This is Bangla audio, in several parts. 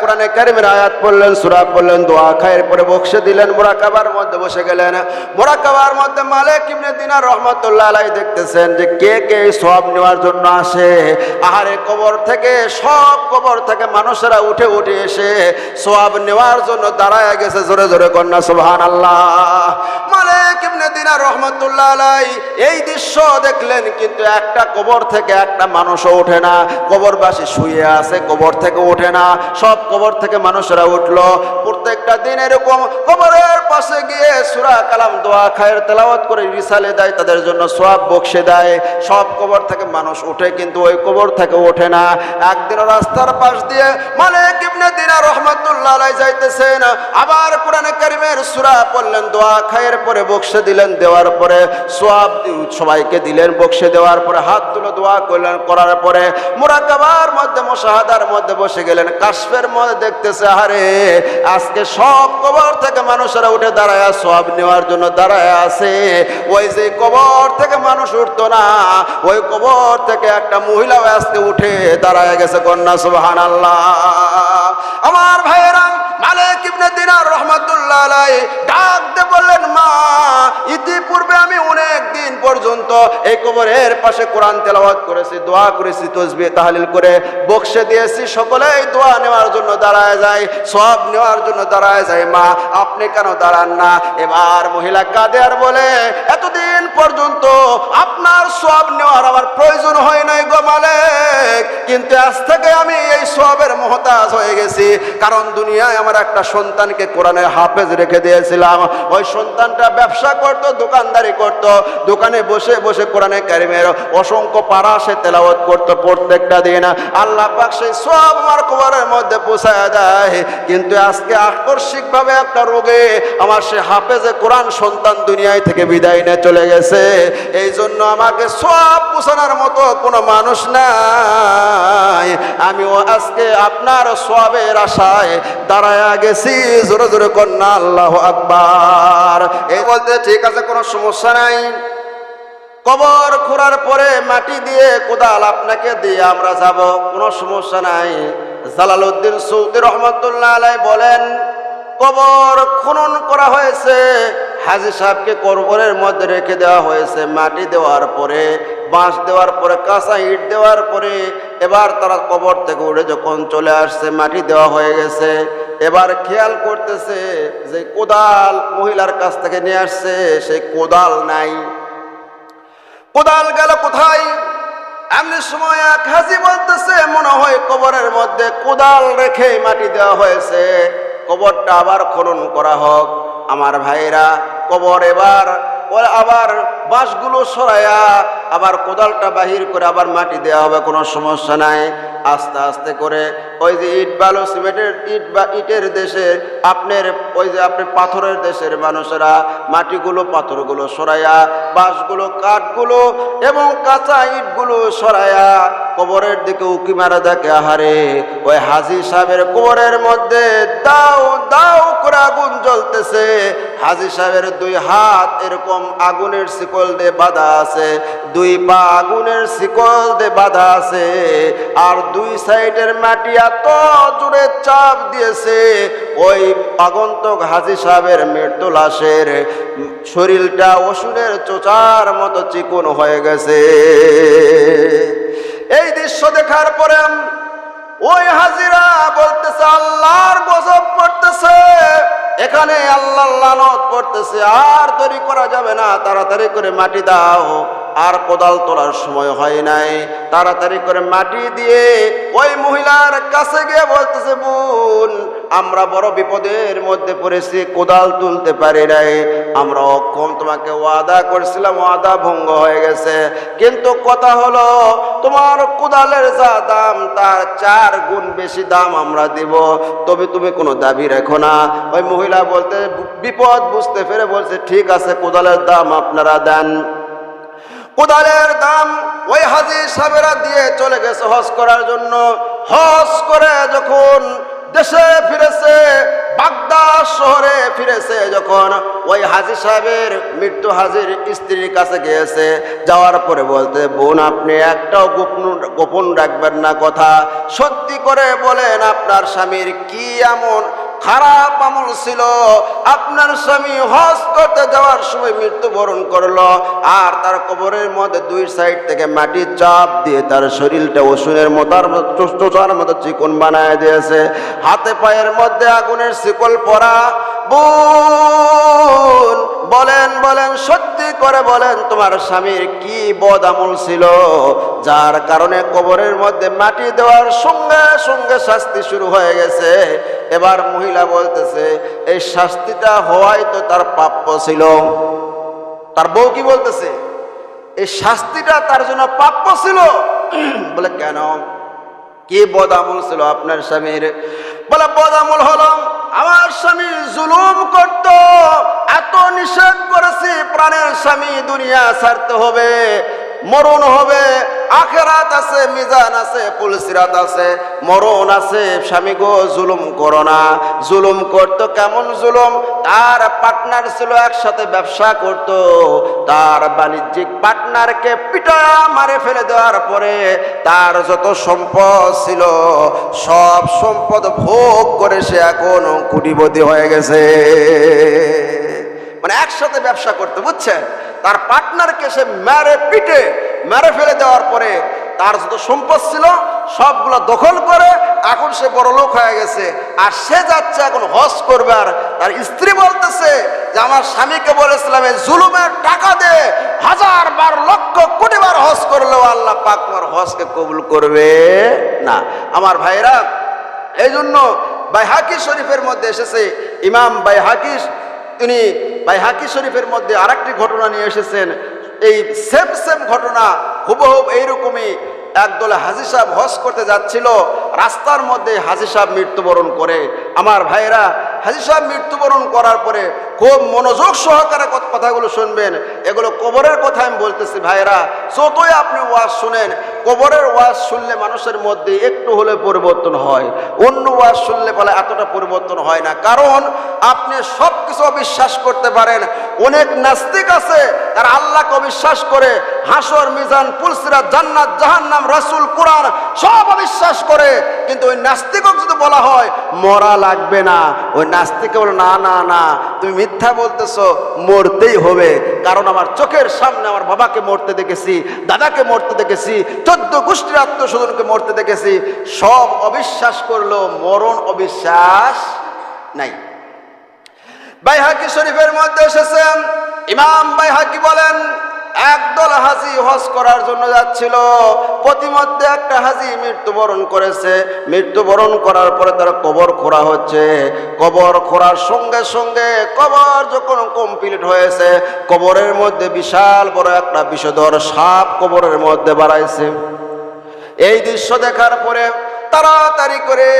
কোরআনে কারিমের আয়াত পড়লেন, সূরা পড়লেন, দোয়া খায়ের পরে বক্সে দিলেন, মোরাকাবার মধ্যে বসে গেলেন। মোরাকাবার মধ্যে মালিক ইবনে দিনার রহমাতুল্লাহ আলাইহি দেখতেছেন যে কে কে এই নেওয়ার জন্য আসে। আহারে কবর থেকে, সব কবর থেকে মানুষেরা উঠে উঠে এসে সওয়াব নেওয়ার জন্য দাঁড়ায় গেছে, জোরে জোরে কন্যা, সুবহানাল্লাহ। মালিক ইবনে দিনার রহমাতুল্লাহ আলাইহি এই দৃশ্য দেখলেন, কিন্তু একটা কবর থেকে একটা মানুষও ওঠে না। কবরবাসী শুয়ে আছে, কবর থেকে ওঠে না। সব কবর থেকে মানুষরা উঠল। প্রত্যেকটা দিন এরকম কবরের পাশে গিয়ে সুরা কালাম দোয়া খায়ের তেলাওয়াত করে রিসালে দেয়, তাদের জন্য সব বক্সে দেয়। সব কবর থেকে মানুষ ওঠে কিন্তু ওই কবর থেকে ওঠে না। একদিন রাস্তার পাশ দিয়ে মালিক ইবনে দিনা রহমাতুল্লাহ আলাই যাইতেছেন। আবার কোরআনে কারিমের সুরা পড়লেন, দোয়া খায়ের পরে বক্সে দিলেন, দেওয়ার পরে সোয়াব সবাইকে দিলেন, বক্সে দেওয়ার পরে হাত তুলে দোয়া করলেন, করার পরে মোরাকাবার মধ্যে, মোশাহাদার মধ্যে বসে গেলেন, কাশফের মধ্যে দেখতেছে আরে আজকে সব কবর থেকে মানুষেরা উঠে দাঁড়ায় সব নেওয়ার জন্য দাঁড়ায় আছে। ওই যে কবর থেকে মানুষ উঠতো না, ওই কবর থেকে একটা মহিলা আজকে উঠে দাঁড়ায় গেছে কন্যা সুবহান আমার মালিক ইবনে দিনার রহমাতুল্লাহ বললেন, মা, ইতিপূর্বে আমি পর্যন্ত এই কবরের পাশে কোরআন তেলাওয়াত করেছি, দোয়া করেছি তসবি তাহলিল করে বক্সে দিয়েছি, সকলেই দোয়া নেওয়ার জন্য দাঁড়ায় যায় সব নেওয়ার জন্য দাঁড়ায় যায়, মা, আপনি কেন দাঁড়ান না? এবার মহিলা কাঁদে আর বলে, এতদিন পর্যন্ত আপনার সব নেওয়ার আমার প্রয়োজন হয় নাই গো কিন্তু আজ থেকে আমি এই সবের মহতাজ হয়ে গেছি, কারণ দুনিয়ায় আমার একটা সন্তানকে কোরআনের হাফেজ রেখে দিয়েছিলাম। ওই সন্তানটা ব্যবসা করত, দোকানদারি করত। দোকানে বসে বসে কোরআনে কারিমের অসংখ্য পাড়া সে তেলাওয়াত করতো প্রত্যেকটা দিন। আল্লাহ পাক সেই সব আমার কবরের মধ্যে পোষায় দেয়। কিন্তু আজকে আকস্মিকভাবে একটা রোগে আমার সে হাফেজে কোরআন সন্তান দুনিয়ায় থেকে বিদায় নিয়ে চলে গেছে। এই জন্য আমাকে সব পোষানোর মতো কোনো মানুষ নাই। আমিও আজকে আপনার সবের আশায় দাঁড়ায় গেছি। জোরে জোরে কন্যা আল্লাহ আকবার। এই বলতে ঠিক আছে, কোনো সমস্যা নাই। কবর খোঁড়ার পরে মাটি দিয়ে কোদাল আপনাকে দিয়ে আমরা যাব, কোনো সমস্যা নাই। জালালউদ্দিন সৌদি রহমতুল্লাহ আলাই বলেন, কবর খনন করা হয়েছে, হাজি সাহেবকে কবরের মধ্যে রেখে দেওয়া হয়েছে। মাটি দেওয়ার পরে, বাঁশ দেওয়ার পরে, কাঁচা ইট দেওয়ার পরে, এবার তারা কবর থেকে উঠে যখন চলে আসছে, মাটি দেওয়া হয়ে গেছে। এবার খেয়াল করতেছে যে কোদাল মহিলার কাছ থেকে নিয়ে আসছে সেই কোদাল নাই। কোদাল গেল কোথায়? এমনি সময় এক হাজি বলতেছে, মনে হয় কবরের মধ্যে কোদাল রেখে মাটি দেওয়া হয়েছে। কবরটা আবার খনন করা হোক। আমার ভাইরা, কবর এবার আবার বাঁশগুলো সরায়া আবার কোদালটা বাহির করে আবার মাটি দেওয়া হবে, কোনো সমস্যা নাই। আস্তে আস্তে করে, ওই যে ইট বালু সিমেন্টের ইট বা ইটের দেশে, আপনার ওই যে আপনি পাথরের দেশের মানুষেরা মাটিগুলো, পাথরগুলো সরাইয়া, বাঁশগুলো, কাঠগুলো এবং কাঁচা ইটগুলো সরাইয়া কবরের দিকে উকি মারা দেখে, আহারে, ওই হাজি সাহেবের কবরের মধ্যে দাও দাও করে আগুন জ্বলতেছে। হাজি সাহেবের দুই হাত এরকম আগুনের শিকল দিয়ে বাঁধা আছে, দুই পা আগুনের শিকল দিয়ে বাঁধা আছে, আর দুই সাইডের মাটি এত জোরে চাপ দিয়েছে, ওই আগন্তক হাজি সাহেবের মৃত্যু লাশের শরীরটা ওষুধের চোচার মতো চিকন হয়ে গেছে। এই দৃশ্য দেখার পরে ওই হাজিরা বলতেছে, আল্লাহর গজব পড়তেছে, এখানে আল্লাহ লানত পড়তেছে, আর তৈরি করা যাবে না, তাড়াতাড়ি করে মাটি দাও। আর কোদাল তোলার সময় হয় নাই। তাড়াতাড়ি করে মাটি দিয়ে ওই মহিলার কাছে গিয়ে বলতেছে, বোন, আমরা বড় বিপদের মধ্যে পড়েছি, কোদাল তুলতে পারি নাই। আমরা অক্ষম, তোমাকে ওয়াদা করেছিলাম, ওয়াদা ভঙ্গ হয়ে গেছে। কিন্তু কথা হলো, তোমার কোদালের যা দাম, তার চার গুণ বেশি দাম আমরা দিব। তবে তুমি কোনো দাবি রেখো না। ওই মহিলা বলতে, বিপদ বুঝতে পেরে বলছে, ঠিক আছে, কোদালের দাম আপনারা দেন। কোদালের দাম ওই হাজি সাহেবেরা দিয়ে চলে গেছে হজ করার জন্য। হজ করে যখন দেশে ফিরেছে, বাগদাদ শহরে ফিরেছে, যখন ওই হাজি সাহেবের মৃত্যু হাজির স্ত্রীর কাছে গিয়েছে, যাওয়ার পরে বলতে, বোন, আপনি একটাও গোপন গোপন রাখবেন না কথা। সত্যি করে বলেন, আপনার স্বামীর কি এমন খারাপ আমল ছিল। আপনার স্বামী হজ করতে যাওয়ার সময় মৃত্যুবরণ করল আর তার কবরের মধ্যে দুই সাইড থেকে মাটির চাপ দিয়ে তার শরীরটা ওষুধের মতার চুষ্টার মতো চিকন বানায় দিয়েছে। হাতে পায়ের মধ্যে আগুনের শিকল পরা বলেন বলেন, সত্যি করে বলেন, তোমার স্বামীর কি বদ আমল ছিল? যার কারণে কবরের মধ্যে মাটি দেওয়ার সঙ্গে সঙ্গে শাস্তি শুরু হয়ে গেছে। এবার মহিলা বলতেছে, এই শাস্তিটা হওয়াই তো তার প্রাপ্য ছিল। তার বউ কি বলতেছে, এই শাস্তিটা তার জন্য প্রাপ্য ছিল? বলে, কেন? কি বদ আমল ছিল আপনার স্বামীর? বলে বদামুল হলম। আমার স্বামী জুলুম করত, এত নিষেধ করেছি, প্রাণের স্বামী দুনিয়া ছাড়তে হবে। মরণ হবে, আখেরাত আছে, মিজান আছে, পুলসিরাত আছে। মরণ আছে, স্বামী গো, জুলুম করো না। জুলুম করতো কেমন জুলুম? তার পার্টনার ছিল একসাথে ব্যবসা করত। তার বাণিজ্যিক পার্টনারকে পিটা মারে ফেলে দেওয়ার পরে তার যত সম্পদ ছিল, সব সম্পদ ভোগ করে সে এখন কুটিপতি হয়ে গেছে। মানে একসাথে ব্যবসা করতে, বুঝছেন? তার পার্টনারকে সে মেরে পিটে, মেরে ফেলে দেওয়ার পরে তার যত সম্পদ ছিল, সবগুলো দখল করে এখন সে বড় লোক হয়ে গেছে। আর সে যাচ্ছে এখন হজ করবে আর তার স্ত্রী বলতেছে যে, আমার স্বামীকে বলেছিলাম, এই জুলুমের টাকা দে, হাজার বার, লক্ষ কোটি বার হজ করলেও আল্লাহ পাক তোমার হজকে কবুল করবে না। আমার ভাইরা এই জন্য বাইহাকি শরীফের মধ্যে এসেছে ইমাম বাইহাকি তিনি ভাই হাকি শরীফের মধ্যে আরেকটি ঘটনা নিয়ে এসেছেন। এই সেম সেম ঘটনা হুবহুব এইরকমই একদলে হাজি সাহেব হজ করতে যাচ্ছিল, রাস্তার মধ্যে হাজি সাহেব মৃত্যুবরণ করে। আমার ভাইয়েরা, হাজি সাহেব মৃত্যুবরণ করার পরে খুব মনোযোগ সহকারে কথাগুলো শুনবেন। এগুলো কবরের কথা আমি বলতেছি ভাইরা যতই আপনি ওয়াজ শুনেন, কবরের ওয়াজ শুনলে মানুষের মধ্যে একটু হলে পরিবর্তন হয়। অন্য ওয়াজ শুনলে বলে এতটা পরিবর্তন হয় না। কারণ আপনি সব কিছু অবিশ্বাস করতে পারেন। অনেক নাস্তিক আছে, তারা আল্লাহকে অবিশ্বাস করে, হাসর, মিজান পুলসিরা জান্নাত, জাহান্নাম, রাসূল, কোরআন সব অবিশ্বাস করে। কিন্তু ওই নাস্তিকক যদি বলা হয়, মরা লাগবে না। ওই নাস্তিকে বলে, না না না, তুমি মিথ্যা বলতেছো, মরতেই হবে। কারণ আমার চোখের সামনে আমার বাবাকে মরতে দেখেছি, দাদাকে মরতে দেখেছি, চোদ্দ গোষ্ঠীর আত্মস্বজনকে মরতে দেখেছি। সব অবিশ্বাস করল, মরণ অবিশ্বাস নাই। বাইহাকি শরীফের মধ্যে এসেছেন। ইমাম বাইহাকি বলেন একদল হাজি হজ করার জন্য যাচ্ছিল। প্রতিমধ্যে একটা হাজি মৃত্যুবরণ করেছে। মৃত্যুবরণ করার পরে তার কবর খোঁড়া হচ্ছে। কবর খোঁড়ার সঙ্গে সঙ্গে কবর যখন কমপ্লিট হয়েছে, কবরের মধ্যে বিশাল বড় একটা বিষধর সাপ কবরের মধ্যে বাড়াইছে। এই দৃশ্য দেখার পরে তাড়াতাড়ি করে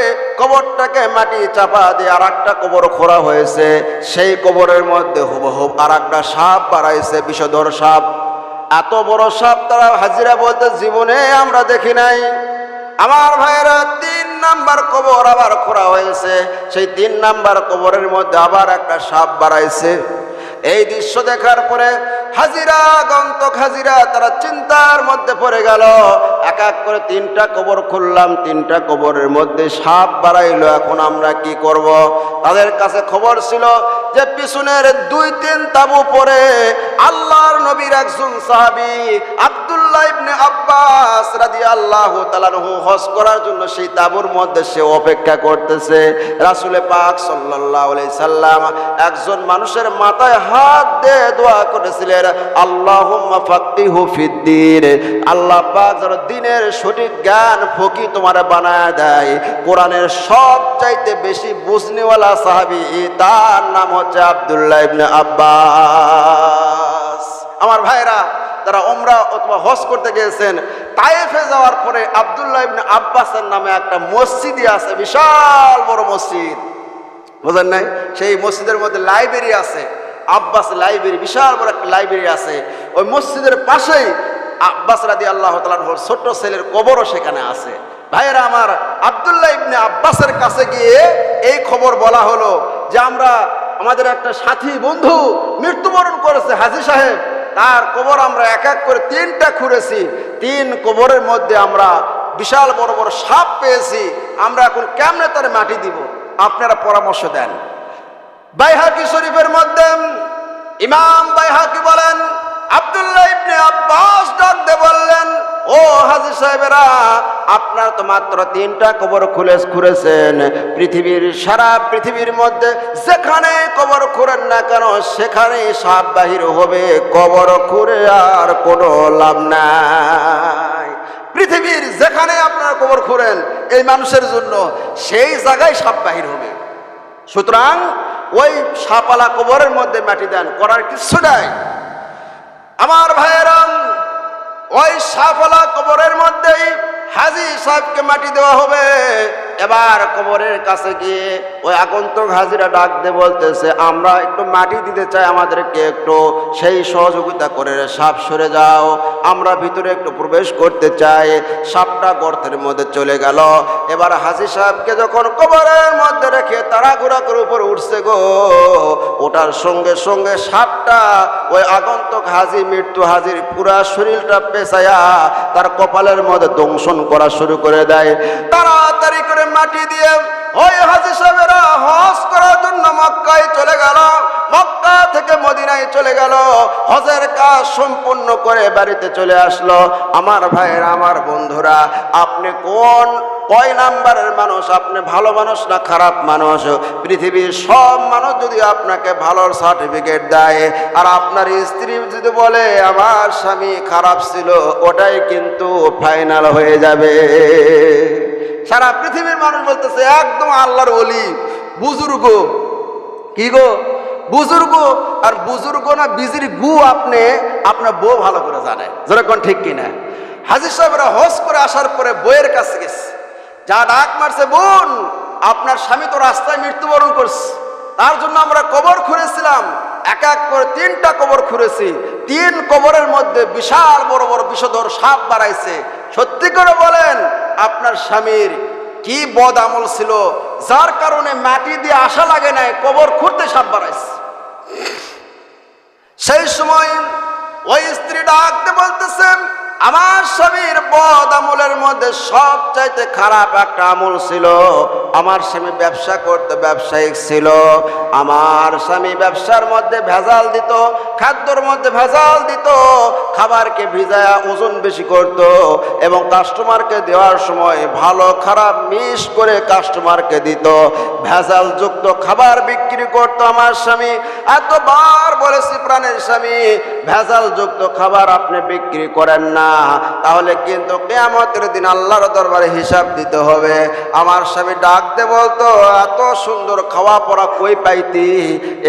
কবরটাকে মাটি চাপা দিয়ে আর একটা কবর খোঁড়া হয়েছে। সেই কবরের মধ্যে হুবহুব আর একটা সাপ বাড়াইছে, বিষধর সাপ। এত বড় সাপ তারা হাজিরা বলতে জীবনে আমরা দেখি নাই। আমার ভাইয়েরা তিন নাম্বার কবর আবার খোঁড়া হয়েছে। সেই তিন নাম্বার কবরের মধ্যে আবার একটা সাপ বাড়াইছে। এই দৃশ্য দেখার পরে হাজিরা গন্তক হাজিরা, তারা চিন্তার মধ্যে পড়ে গেল এক এক করে তিনটা কবর খুললাম, তিনটা কবরের মধ্যে সাপ বাড়াইলো এখন আমরা কি করব। তাদের কাছে খবর ছিল যে পিছনের দুই তিন তাবু পরে আল্লাহর নবীর একজন সাহাবি আব্দুল্লাহ ইবনে আব্বাস রাদি আল্লাহ তালানহু হজ করার জন্য সেই তাবুর মধ্যে সে অপেক্ষা করতেছে। রাসুলে পাক সাল্লাহ সাল্লাম একজন মানুষের মাথায় হাত দিয়ে দোয়া করেছিলেন, আল্লাহুম্মা ফাক্কিহু ফিদ্দিন আল্লাহ পাক যেন দিনের সঠিক জ্ঞান, ফকি তোমার বানায় দেয়। কোরআনের সব চাইতে বেশি বুঝনিওয়ালা সাহাবি তার নাম হচ্ছে আব্দুল্লাহ ইবনে আব্বাস। আমার ভাইরা তারা ওমরা অথবা হজ করতে গিয়েছেন, তায়েফে যাওয়ার পরে আব্দুল্লাহ ইবনে আব্বাসের নামে একটা মসজিদই আছে, বিশাল বড় মসজিদ। বোঝেন নাই? সেই মসজিদের মধ্যে লাইব্রেরি আছে, আব্বাস লাইব্রেরি, বিশাল বড় একটা লাইব্রেরি আছে। ওই মসজিদের পাশেই আব্বাস রাদি আল্লাহ তালার ছোট্ট ছেলের কবরও সেখানে আছে। ভাইয়েরা, আমার আবদুল্লাহ ইবনে আব্বাসের কাছে গিয়ে এই খবর বলা হলো যে আমরা আমাদের একটা সাথী বন্ধু মৃত্যুবরণ করেছে, হাজি সাহেব। তার কবর আমরা এক এক করে তিনটা খুঁড়েছি। তিন কবরের মধ্যে আমরা বিশাল বড় বড় সাপ পেয়েছি। আমরা এখন কেমনে তার মাটি দিব? আপনারা পরামর্শ দেন। বাইহাকি শরীফের মধ্যে ইমাম বাইহাকি বলেন, আব্দুল্লাহ ইবনে আব্বাস ডাক দিয়ে বললেন ও হাজি সাহেবেরা, আপনার তো মাত্র তিনটা কবর খুলে খুঁড়েছেন পৃথিবীর সারা পৃথিবীর মধ্যে যেখানে কবর খুঁড়েন না কেন সেখানে সাপ বাহির হবে। কবর খুঁড়ে আর কোনো লাভ নাই। পৃথিবীর যেখানে আপনার কবর খুঁড়েন এই মানুষের জন্য সেই জায়গায় সাপ বাহির হবে। সুতরাং ওই সাপালা কবরের মধ্যে মাটি দেন, করার কিছু নাই। আমার ওই সাফলা কবরের মধ্যেই হাজি সাহেবকে মাটি দেওয়া হবে। এবার কবরের কাছে গিয়ে ওই আগন্তক হাজিরা ডাক দিয়ে বলতেছে, আমরা একটু মাটি দিতে চাই আমাদেরকে একটু, সেই সহযোগিতা করে সাপ সরে যাও। আমরা ভিতরে একটু প্রবেশ করতে চাই। সাপটা গর্তের মধ্যে চলে গেল। এবার হাজি সাহেবকে যখন কবরের মধ্যে রেখে তারা ঘোরা করে উপরে উঠছে গো, ওটার সঙ্গে সঙ্গে সাপটা ওই আগন্তক হাজি, মৃত্যু হাজির পুরা শরীরটা পেঁচায়া তার কপালের মধ্যে দংশন করা শুরু করে দেয়। তাড়াতাড়ি করে মাটি দিয়ে ওই হাজি সাহেবেরা হজ করার জন্য মক্কায় চলে গেল। মক্কা থেকে মদিনায় চলে গেল। হজের কাজ সম্পূর্ণ করে বাড়িতে চলে আসলো। আমার ভাইয়েরা, আমার বন্ধুরা, আপনি কোন, কয় নাম্বারের মানুষ? আপনি ভালো মানুষ না খারাপ মানুষ? পৃথিবীর সব মানুষ যদি আপনাকে ভালোর সার্টিফিকেট দেয়, আর আপনার স্ত্রী যদি বলে, আমার স্বামী খারাপ ছিল ওটাই কিন্তু ফাইনাল হয়ে যাবে। সারা পৃথিবীর মানুষ বলতেছে, একদম আল্লাহর অলি বুজুর্গ। কি গো? বুজুর্গ? আর বুজুর্গ না বিজির গু আপনি, আপনার বউ ভালো করে জানে। যেরকম ঠিক কিনা? হাজির সাহেবরা হজ করে আসার পরে বইয়ের কাছে গেছে। যা ডাক মারছে, বোন, আপনার স্বামী তো রাস্তায় মৃত্যুবরণ করছে। তার জন্য আমরা কবর খুঁড়েছিলাম। এক এক করে তিনটা কবর খুঁড়েছি। তিন কবরের মধ্যে বিশাল বড় বড় বিষধর সাপ বাড়াইছে সত্যি করে বলেন, আপনার স্বামীর কি বদ আমল ছিল, যার কারণে মাটি দিয়ে আশা লাগে নাই, কবর খুঁড়তে সাপ বাড়াইছে সেই সময় ওই স্ত্রী ডাকতে বলতেছেন আমার স্বামীর বদ আমলের মধ্যে সব চাইতে খারাপ একটা আমল ছিল। আমার স্বামী ব্যবসা করতে, ব্যবসায়িক ছিল। আমার স্বামী ব্যবসার মধ্যে ভেজাল দিত, খাদ্যর মধ্যে ভেজাল দিত, খাবারকে ভিজায়া ওজন বেশি করত এবং কাস্টমারকে দেওয়ার সময় ভালো, খারাপ মিস করে কাস্টমারকে দিত। ভেজাল যুক্ত খাবার বিক্রি করত আমার স্বামী। এতবার বলেছি প্রাণের স্বামী ভেজাল যুক্ত খাবার আপনি বিক্রি করেন না। তাহলে কিন্তু কেয়ামতের দিন আল্লাহর দরবারে হিসাব দিতে হবে। আমার স্বামী ডাক দে বলতো, এত সুন্দর খাওয়া পড়া কই পাইতি?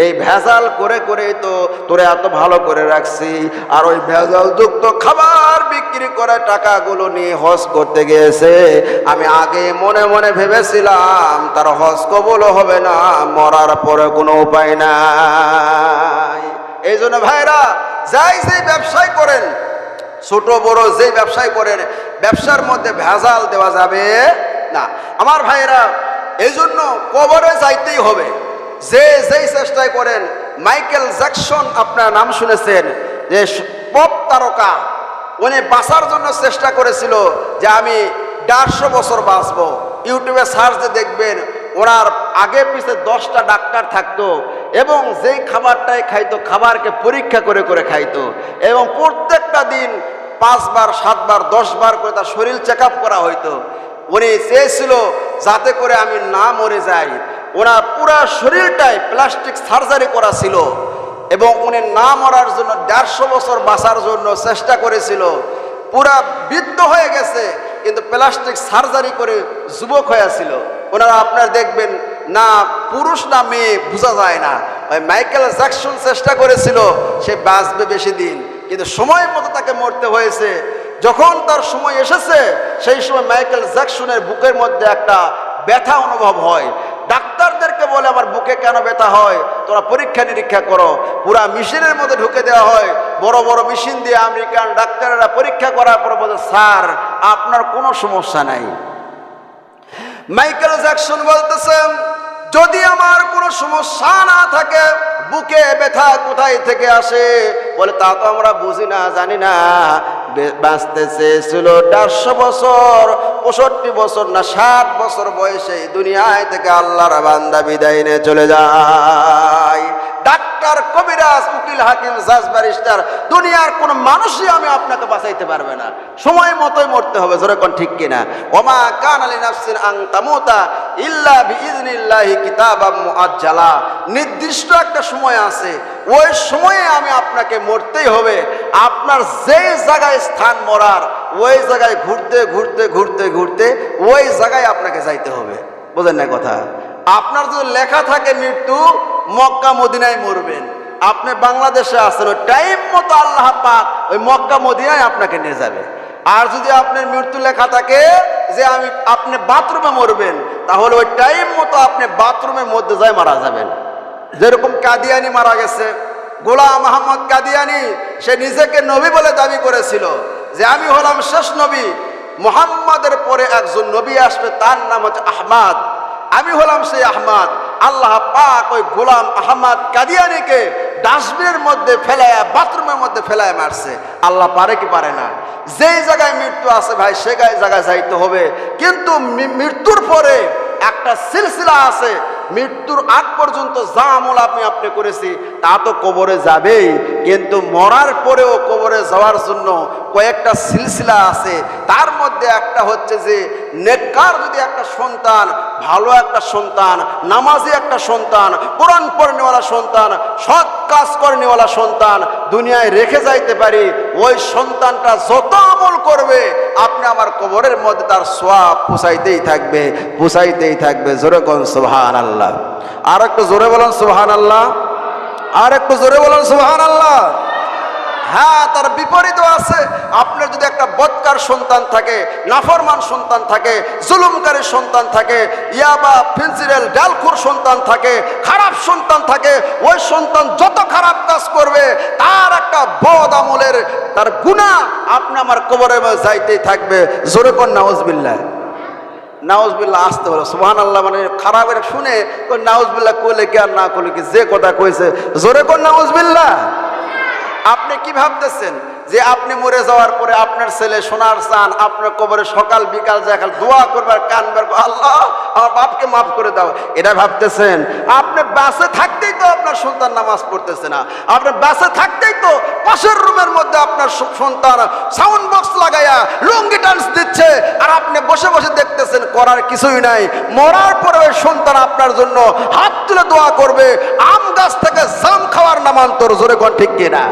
এই ভেজাল করে করেই তো তোরে এত ভালো করে রাখছি। আর ওই ভেজাল যুক্ত খাবার বিক্রি করে টাকাগুলো নিয়ে হজ করতে গিয়েছে। আমি আগে মনে মনে ভেবেছিলাম, তার হজ কবলও হবে না, মরার পরে কোনো উপায় নাই। এই জন্য ভাইরা, যাই সেই ব্যবসায় করেন ছোট, বড় যেই ব্যবসায় করেন, ব্যবসার মধ্যে ভেজাল দেওয়া যাবে না। আমার ভাইয়েরা এই জন্য কবরে যাইতেই হবে। যে যেই চেষ্টায় করেন, মাইকেল জ্যাকসন আপনার নাম শুনেছেন, যে পপ তারকা, উনি বাঁচার জন্য চেষ্টা করেছিল যে আমি দেড়শো বছর বাঁচবো। ইউটিউবে সার্চ দেখবেন ওনার আগে পিছে দশটা ডাক্তার থাকতো এবং যেই খাবারটাই খাইতো, খাবারকে পরীক্ষা করে করে খাইতো এবং প্রত্যেকটা দিন পাঁচবার, সাতবার, দশবার করে তার শরীর চেক করা হইতো। উনি চেয়েছিল যাতে করে আমি না মরে যাই। ওনার পুরা শরীরটাই প্লাস্টিক সার্জারি করা ছিল এবং উনি না মরার জন্য দেড়শো বছর বাঁচার জন্য চেষ্টা করেছিল। পুরা বৃদ্ধ হয়ে গেছে, কিন্তু প্লাস্টিক সার্জারি করে যুবক হয়েছিল ওনারা আপনার দেখবেন, না পুরুষ, না মেয়ে বোঝা যায় না। ওই মাইকেল জ্যাকসন চেষ্টা করেছিল, সে বাঁচবে বেশি দিন। কিন্তু সময় মতো তাকে মরতে হয়েছে। যখন তার সময় এসেছে, সেই সময় মাইকেল জ্যাকসনের বুকের মধ্যে একটা ব্যথা অনুভব হয়। ডাক্তারদেরকে বলে, আমার বুকে কেন ব্যথা হয়? তোরা পরীক্ষা নিরীক্ষা করো। পুরা মেশিনের মধ্যে ঢুকে দেওয়া হয়। বড় বড় মেশিন দিয়ে আমেরিকান ডাক্তারেরা পরীক্ষা করার পর বলে, স্যার, আপনার কোনো সমস্যা নাই। মাইকেল জ্যাকসন বলতেছেন যদি আমার কোনো সমস্যা না থাকে, বুকে ব্যথা কোথায় থেকে আসে? বলে, তা তো আমরা বুঝি না, জানি না। বাঁচতে চেয়েছিল চারশো বছর পঁয়ষট্টি বছর না ষাট বছর বয়সে দুনিয়ায় থেকে আল্লাহর বান্দা বিদায় নিয়ে চলে যায়। ডাক্তার, কবিরাজ, উকিল, হাকিম, জাজ, ব্যারিস্টার, দুনিয়ার কোন মানুষই আমি আপনাকে বাঁচাইতে পারবে না। সময় মতোই মরতে হবে, জোরে কোন ঠিক কিনা? ওমা কান আলী নাফসিন আং তামুতা ইল্লা বিইজনিল্লাহি কিতাবাম মুআজ্জালা। নির্দিষ্ট একটা সময় আছে, ওই সময়ে আমি আপনাকে মরতেই হবে। আপনার যে জায়গায় স্থান মরার ওই জায়গায় ঘুরতে ঘুরতে ঘুরতে ঘুরতে ওই জায়গায় আপনাকে যাইতে হবে। বোঝেন না কথা? আপনার যদি লেখা থাকে মৃত্যু, মক্কা, মদিনায় মরবেন। আপনি বাংলাদেশে আছেন, ওই টাইম মতো আল্লাহ পাক ওই মক্কা, মদিনায় আপনাকে নিয়ে যাবে। আর যদি আপনার মৃত্যু লেখা থাকে যে আমি, আপনি বাথরুমে মরবেন, তাহলে ওই টাইম মতো আপনি বাথরুমের মধ্যে যায় মারা যাবেন। যেরকম কাদিয়ানি মারা গেছে, গোলাম আহমদ কাদিয়ানি, সে নিজেকে নবী বলে দাবি করেছিল। যে আমি হলাম শেষ নবী, মোহাম্মদের পরে একজন নবী আসবে, তার নাম হচ্ছে আহমাদ। আমি হলাম সেই আহমাদ। আল্লাহ পাক ওই গোলাম আহমাদ কাদিয়ানিকে ডাস্টবিনের মধ্যে ফেলায়, বাথরুমের মধ্যে ফেলায় মারছে। আল্লাহ পারে কি পারে না? যেই জায়গায় মৃত্যু আছে ভাই, সে গায়ে জায়গায় যাইতে হবে। কিন্তু মৃত্যুর পরে একটা সিলসিলা আছে। মৃত্যুর আগ পর্যন্ত যা আমল আপনি আপনি করেছি, তা তো কবরে যাবেই। কিন্তু মরার পরেও কবরে যাওয়ার জন্য কয়েকটা সিলসিলা আছে। তার মধ্যে একটা হচ্ছে যে, নেককার যদি একটা সন্তান, ভালো একটা সন্তান, নামাজি একটা সন্তান, কোরআন পড়নেওয়ালা সন্তান, সৎ কাজ করেনেওয়ালা সন্তান দুনিয়ায় রেখে যাইতে পারি, ওই সন্তানটা যত আমল করবে, আপনি আমার কবরের মধ্যে তার সোয়াব পুষাইতেই থাকবে পুষাইতেই থাকবে। জোরে কোন সুবহান আল্লাহ আর একটু জোরে বলেন সুবহান আল্লাহ আর একটু জোরে বলুন সুবহান আল্লাহ হ্যাঁ তার বিপরীতও আছে। আপনার যদি একটা বদকার সন্তান থাকে, নাফরমান সন্তান থাকে, জুলুমকারী সন্তান থাকে, ইয়াবা ফেন্সিরেল ডালখুর সন্তান থাকে, খারাপ সন্তান থাকে, ওই সন্তান যত খারাপ কাজ করবে, তার একটা বদ আমলের, তার গুণা আপনি আমার কবরে যাইতেই থাকবে। জোরে কর নাউজবিল্লাহ। নাউজবিল্লাহ আসতে হলো। সুহান আল্লাহ মানে খারাপের শুনে নাউজবিল্লা কইলে কি আর না করলে কি? যে কথা কইছে, জোরে কর নাউজবিল্লা আপনি কি ভাবতেছেন যে আপনি মরে যাওয়ার পরে আপনার ছেলে সোনার চান, আপনার কবরে সকাল বিকাল দেখাল দোয়া করবার কান বের আল্লাহ, আমার বাপকে মাফ করে দাও। এটা ভাবতেছেন? আপনি বাসে থাকতেই তো আপনার সন্তান নামাজ পড়তেছে না। আপনি বাসে থাকতেই তো পাশের রুমের মধ্যে আপনার সন্তান সাউন্ড বক্স লাগাইয়া লুঙ্গি ডান্স দিচ্ছে, আর আপনি বসে বসে দেখতেছেন, করার কিছুই নাই। মরার পরে ওই সন্তান আপনার জন্য হাত তুলে দোয়া করবে, আম গাছ থেকে জাম খাওয়ার নামান্তর জোরে কোন ঠিক কিনা?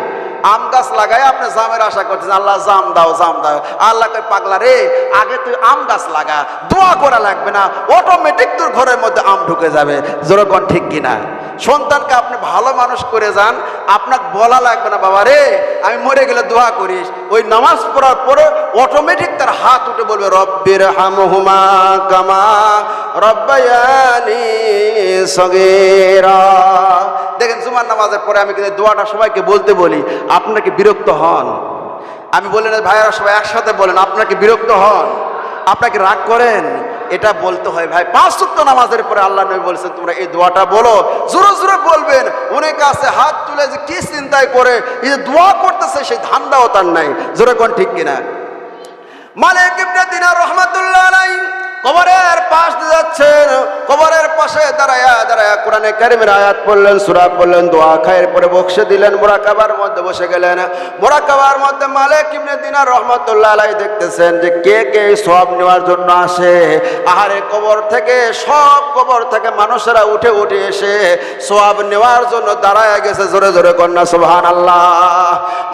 আম গাছ লাগাই আপনি জামের আশা করছেন আল্লাহ জাম দাও জাম দাও। আল্লাহ পাগলা রে, আগে তুই আম গাছ লাগা, দোয়া করা লাগবে না। অটোমেটিক তোর ঘরের মধ্যে ঢুকে যাবে। যেরকম ঠিক কিনা? সন্তানকে আপনি ভালো মানুষ করে যান, আপনাকে বলা লাগবে না, বাবা রে, আমি মরে গেলে দোয়া করিস। ওই নামাজ পড়ার পরে অটোমেটিক তার হাত উঠে বলবে, রব্বির হামহুমা কামা রব্বায়ানি সগীরা। দেখেন, জুমার নামাজের পরে আমি কিন্তু দোয়াটা সবাইকে বলতে বলি, আপনারা কি বিরক্ত হন? আমি বলি না, ভাইয়ারা সবাই একসাথে বলেন, আপনারা কি বিরক্ত হন? আপনাকে রাগ করেন? এটা বলতে হয়, ভাই, পাঁচ সত্য নামাজের পরে আল্লাহ নবী বলছেন, তোমরা এই দোয়াটা বলো। জোরে জোরে বলবেন, অনেকে আছে হাত তুলে যে কি চিন্তায় করে এই দোয়া করতেছে, সেই ধান্দাও তার নাই। জোরে কোন ঠিক কিনা? মালিক ইবনে দিনার রহমাতুল্লাহ আলাইহি, কবরের পাশ যাচ্ছেন কবরের পাশে দাঁড়ায়া দাঁড়ায়া কোরআনে আয়াত পড়লেন দোয়া খায়ের পরে বক্সে দিলেন, মোরাকাবার মধ্যে বসে গেলেন। মোরাকাবার মধ্যে মালিক দিনার রহমাতুল্লাহ আলাই দেখতেছেন যে কে কে সব নেওয়ার জন্য আসে। আহারে কবর থেকে, সব কবর থেকে মানুষেরা উঠে উঠে এসে সব নেওয়ার জন্য দাঁড়ায় গেছে, জোরে জোরে কন্যা সুবহান আল্লাহ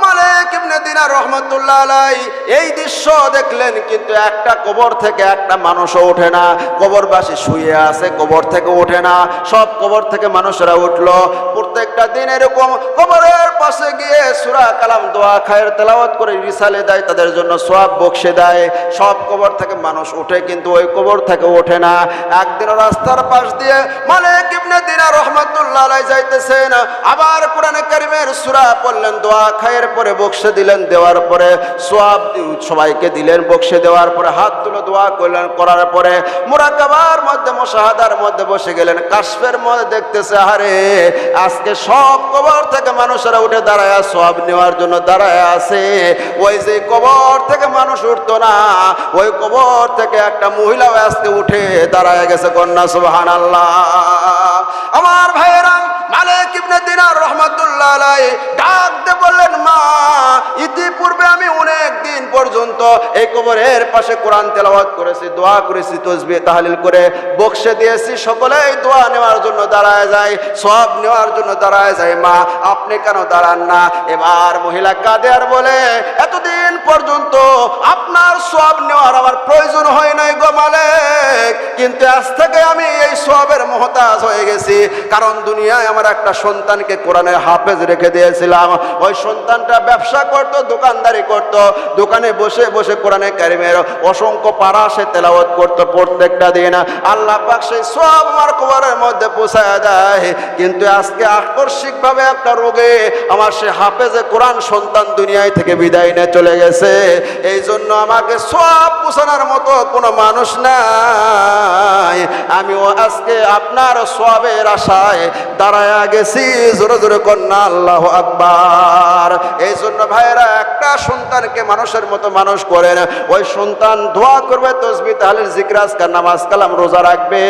মালিক দিনার রহমতুল্লাহ আলাই এই দৃশ্য দেখলেন, কিন্তু একটা কবর থেকে একটা মানুষও ওঠে না। কবরবাসী শুয়ে আছে, কবর থেকে ওঠে না। সব কবর থেকে মানুষেরা উঠল। প্রত্যেকটা দিন এরকম কবরের পাশে গিয়ে সুরা কালাম, দোয়া, খায়ের তেলাওয়াত করে রিসালে দেয়, তাদের জন্য সব বক্সে দেয়। সব কবর থেকে মানুষ ওঠে কিন্তু ওই কবর থেকে ওঠে না। একদিন রাস্তার পাশ দিয়ে মালিক ইবনে দিনা রহমতুল্লাহ আলাই যাইতেছেন। আবার কোরআনে কারিমের সুরা পড়লেন, দোয়া, খায়ের পরে বক্সে দিলেন, দেওয়ার পরে সোয়াব সবাইকে দিলেন বক্সে দেওয়ার পরে হাত তুলে দোয়া করলেন, করার পরে মুরাকাবার মধ্যে, মশাহাদার মধ্যে বসে গেলেন। কাশ্মের মধ্যে দেখতেছে আরে আজকে সব কবর থেকে মানুষেরা উঠে দাঁড়ায় সব নেওয়ার জন্য দাঁড়ায় আছে। ওই যে কবর থেকে মানুষ উঠতো না, ওই কবর থেকে একটা মহিলাও আজকে উঠে দাঁড়ায় গেছে কন্যা সুবাহ আল্লাহ আপনি কেন দাঁড়ান না? এবার মহিলা কাঁদে আর বলে, এতদিন পর্যন্ত আপনার সব নেওয়ার আমার প্রয়োজন হয় নাই গো কিন্তু আজ থেকে আমি এই সবের মহতাজ হয়ে গেছি, কারণ দুনিয়ায় আমার একটা সন্তানকে কোরআনের হাফেজ রেখে দিয়েছিলাম। ওই সন্তানটা ব্যবসা করত, দোকানদারি করত। দোকানে বসে বসে কোরআনে কারিমের অসংখ্য পাড়া সে তেলাওয়াত করতো প্রত্যেকটা দিন। আল্লাহ পাক সেই সব আমার কবরের মধ্যে পৌঁছায় দেয়। কিন্তু আজকে আকস্মিকভাবে একটা রোগে আমার সে হাফেজে কোরআন সন্তান দুনিয়ায় থেকে বিদায় নিয়ে চলে গেছে। এই জন্য আমাকে সব পোষানোর মতো কোনো মানুষ নাই। আমিও আজকে আপনার সবের আশায় দাঁড়ায় গেছি। জোরে জোরে কন্যা আল্লাহ আকবার। এই জন্য ভাইয়েরা, একটা সন্তানকে মানুষের মতো মানুষ করেন। ওই সন্তান ধোয়া করবে, তসবি তাহলে জিক্রাজ কার নামাজ কালাম, রোজা রাখবে।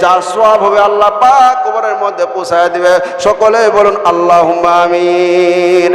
যার সব হবে আল্লাহ পাক মধ্যে পৌঁছায় দিবে। সকলে বলুন আল্লাহ আমিন।